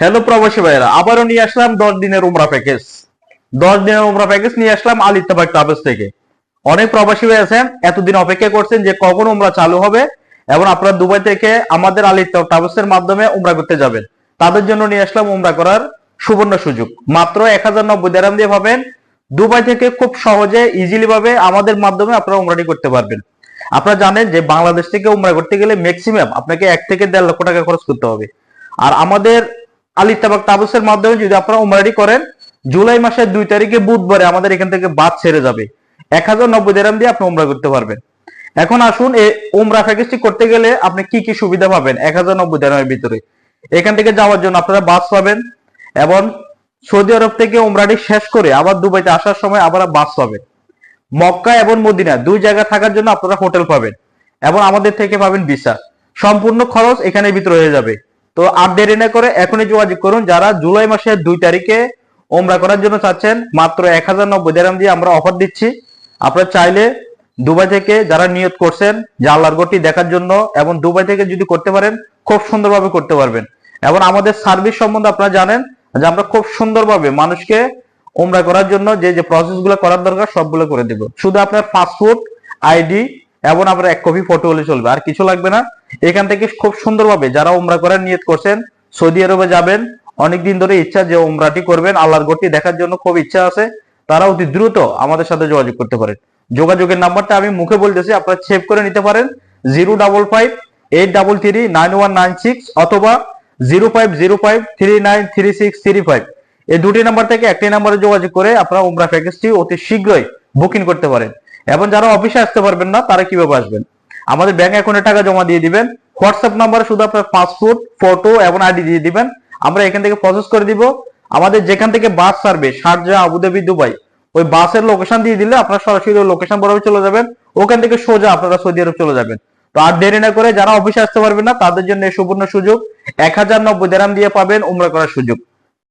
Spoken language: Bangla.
হ্যালো প্রবাসী ভাইরা আবারও নিয়ে আসলাম দশ দিনের উমরা প্যাকেজ দশ দিনের উমরা প্যাকেজ নিয়ে আসলাম আল ইত্তেফাক ট্রাভেলস থেকে। অনেক প্রবাসী ভাই আছেন, এতদিন অপেক্ষা করছেন যে কখন উমরা চালু হবে এবং আপনারা দুবাই থেকে আমাদের আল ইত্তেফাক ট্রাভেলস এর মাধ্যমে উমরা করতে যাবেন। তাদের জন্য নিয়ে আসলাম উমরা করার সুবর্ণ সুযোগ। মাত্র এক হাজার নব্বই দেরাম দিয়ে পাবেন দুবাই থেকে খুব সহজে ইজিলি ভাবে আমাদের মাধ্যমে আপনারা উমরাটি করতে পারবেন। আপনারা জানেন যে বাংলাদেশ থেকে উমরা করতে গেলে ম্যাক্সিমাম আপনাকে এক থেকে দেড় লক্ষ টাকা খরচ করতে হবে। আর আমাদের আলী তাবাক তাবুসের মাধ্যমে যদি আপনারা উমরাটি করেন, জুলাই মাসের দুই তারিখে বুধবারে আমাদের এখান থেকে বাদ ছেড়ে যাবে। এক হাজার নব্বই দেরাম দিয়ে আপনি উমরা করতে পারবেন। এখন আসুন, এই উমরা প্যাকেজটি করতে গেলে আপনি কি কি সুবিধা পাবেন এক হাজার নব্বই দেরামের ভিতরে। এখান থেকে যাওয়ার জন্য আপনারা বাস পাবেন এবং সৌদি আরব থেকে উমরাটি শেষ করে আবার দুবাইতে আসার সময় আবার বাস পাবেন। মক্কা এবং মদিনা দুই জায়গা থাকার জন্য আপনারা হোটেল পাবেন এবং আমাদের থেকে পাবেন ভিসা। সম্পূর্ণ খরচ এখানে ভিতরে হয়ে যাবে। তো আর দেরি না করে এখনই যোগাযোগ করুন, যারা জুলাই মাসের দুই তারিখে ওমরা করার জন্য চাচ্ছেন, মাত্র এক হাজার নব্বই দেরাম দিয়ে আমরা অফার দিচ্ছি। আপনারা চাইলে দুবাই থেকে যারা নিয়ত করছেন যে গড়টি দেখার জন্য এবং দুবাই থেকে যদি করতে পারেন, খুব সুন্দরভাবে করতে পারবেন। এবং আমাদের সার্ভিস সম্বন্ধে আপনারা জানেন যে আমরা খুব সুন্দরভাবে মানুষকে ওমরা করার জন্য যে যে প্রসেসগুলো করার দরকার, সবগুলো করে দেব। শুধু আপনার পাসপোর্ট আইডি এবং আপনার এক কপি ফটো হলে চলবে। আর কিছু লাগবে না। এখান থেকে খুব সুন্দরভাবে যারা উমরা করার নিয়ত করছেন, সৌদি আরবে যাবেন, অনেকদিন ধরে ইচ্ছা যে উমরাটি করবেন। আল্লাহর গড়টি দেখার জন্য খুব ইচ্ছা আছে। তারা অতি দ্রুত আমাদের সাথে যোগাযোগ করতে পারেন। যোগাযোগের নাম্বারটা আমি মুখে বলতেছি, আপনারা সেভ করে নিতে পারেন। Zero double five eight double three nine one nine six অথবা zero five zero five three nine three six three five এই দুটি নাম্বার থেকে একটি নাম্বারে যোগাযোগ করে আপনারা উমরা প্যাকেজটি অতি শীঘ্রই বুকিং করতে পারেন। এবং যারা অফিসে আসতে পারবেন না, তারা কীভাবে আসবেন? আমাদের ব্যাংক অ্যাকাউন্টে টাকা জমা দিয়ে দিবেন হোয়াটসঅ্যাপ নাম্বারে শুধু আপনার পাসপোর্ট ফটো এবং আইডি দিয়ে দিবেন। আমরা এখান থেকে প্রসেস করে দিব। আমাদের যেখান থেকে বাস ছাড়বে, শারজা, আবুধাবি, দুবাই, ওই বাসের লোকেশন দিয়ে দিলে আপনারা সরাসরি লোকেশন বরাবর চলে যাবেন। ওখান থেকে সোজা আপনারা সৌদি আরব চলে যাবেন। তো আর দেরি না করে যারা অফিসে আসতে পারবেন না, তাদের জন্য সুবর্ণ সুযোগ। এক হাজার নব্বই দেরাম দিয়ে পাবেন, উমরা করার সুযোগ।